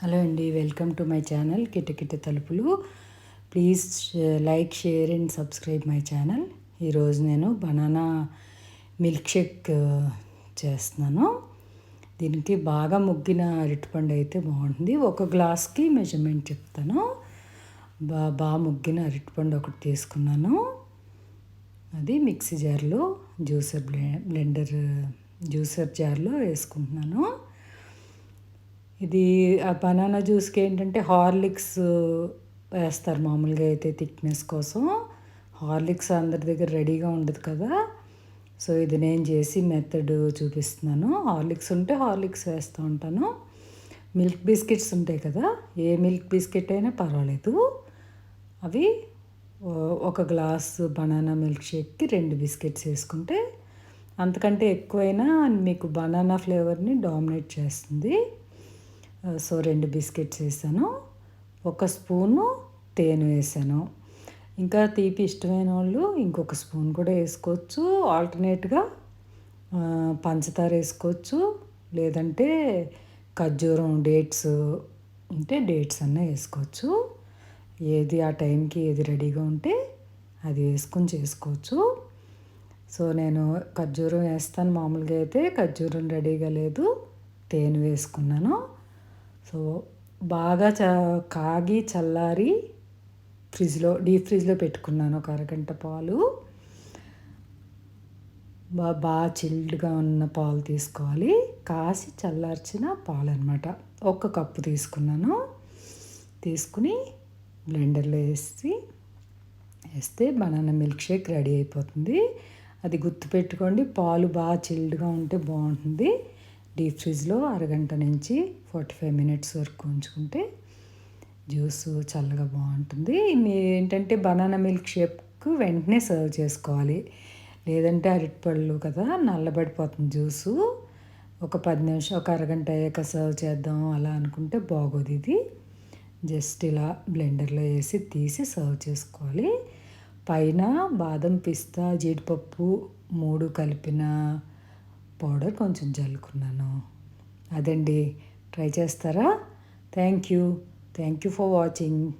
Hello అండి welcome to my channel కిటకిట తలుపులు. Please like share and subscribe my channel. ఈరోజు నేను బనానా మిల్క్ షేక్ చేస్తున్నాను. దీనికి బాగా ముగ్గిన అరటిపండు అయితే బాగుంటుంది. ఒక గ్లాస్కి మెజర్మెంట్ చెప్తాను. బా బాగా ముగ్గిన అరటిపండు ఒకటి తీసుకున్నాను. అది మిక్సీ జార్లో జ్యూసర్ బ్లెండర్ జ్యూసర్ జార్లో వేసుకుంటున్నాను. ఇది ఆ బనానా జ్యూస్కి ఏంటంటే హార్లిక్స్ వేస్తారు మామూలుగా అయితే థిక్నెస్ కోసం. హార్లిక్స్ అందరి దగ్గర రెడీగా ఉండదు కదా. సో ఇది నేను చేసి మెథడ్ చూపిస్తున్నాను. హార్లిక్స్ ఉంటే హార్లిక్స్ వేస్తూ ఉంటాను. మిల్క్ బిస్కెట్స్ ఉంటాయి కదా ఏ మిల్క్ బిస్కెట్ అయినా పర్వాలేదు. అవి ఒక గ్లాస్ బనానా మిల్క్ షేక్కి రెండు బిస్కెట్స్ వేసుకుంటే అంతకంటే ఎక్కువైనా మీకు బనానా ఫ్లేవర్ని డామినేట్ చేస్తుంది. సో రెండు బిస్కెట్స్ వేసాను. ఒక స్పూను తేనె వేసాను. ఇంకా తీపి ఇష్టమైన వాళ్ళు ఇంకొక స్పూన్ కూడా వేసుకోవచ్చు. ఆల్టర్నేట్గా పంచదార వేసుకోవచ్చు. లేదంటే ఖర్జూరం డేట్స్ ఉంటే డేట్స్ అన్న వేసుకోవచ్చు. ఏది ఆ టైంకి ఏది రెడీగా ఉంటే అది వేసుకొని చేసుకోవచ్చు. సో నేను ఖర్జూరం వేస్తాను. మామూలుగా అయితే ఖర్జూరం రెడీగా లేదు. తేనె వేసుకున్నాను. సో బాగా చ కాగి చల్లారి ఫ్రిడ్జ్లో డీప్ ఫ్రిడ్జ్లో పెట్టుకున్నాను ఒక అరగంట పాలు. బా బాగా చిల్డ్గా ఉన్న పాలు తీసుకోవాలి. కాసి చల్లార్చిన పాలు అనమాట ఒక కప్పు తీసుకున్నాను. తీసుకుని బ్లెండర్లో వేసి వేస్తే బనానా మిల్క్ షేక్ రెడీ అయిపోతుంది. అది గుర్తుపెట్టుకోండి పాలు బాగా చిల్డ్గా ఉంటే బాగుంటుంది. డీప్ ఫ్రిడ్జ్లో అరగంట నుంచి ఫార్టీ ఫైవ్ మినిట్స్ వరకు ఉంచుకుంటే జ్యూస్ చల్లగా బాగుంటుంది. ఏంటంటే బనానా మిల్క్ షేప్కు వెంటనే సర్వ్ చేసుకోవాలి. లేదంటే అరటిపళ్ళు కదా నల్లబడిపోతుంది జ్యూసు. ఒక పది నిమిషం ఒక అరగంట అయ్యాక సర్వ్ చేద్దాం అలా అనుకుంటే బాగోదు ఇది. జస్ట్ ఇలా బ్లెండర్లో వేసి తీసి సర్వ్ చేసుకోవాలి. పైన బాదం పిస్తా జీడిపప్పు మూడు కలిపిన పౌడర్ కొంచెం జల్లుకున్నాను. అదండి. ట్రై చేస్తారా? Thank you thank you for watching.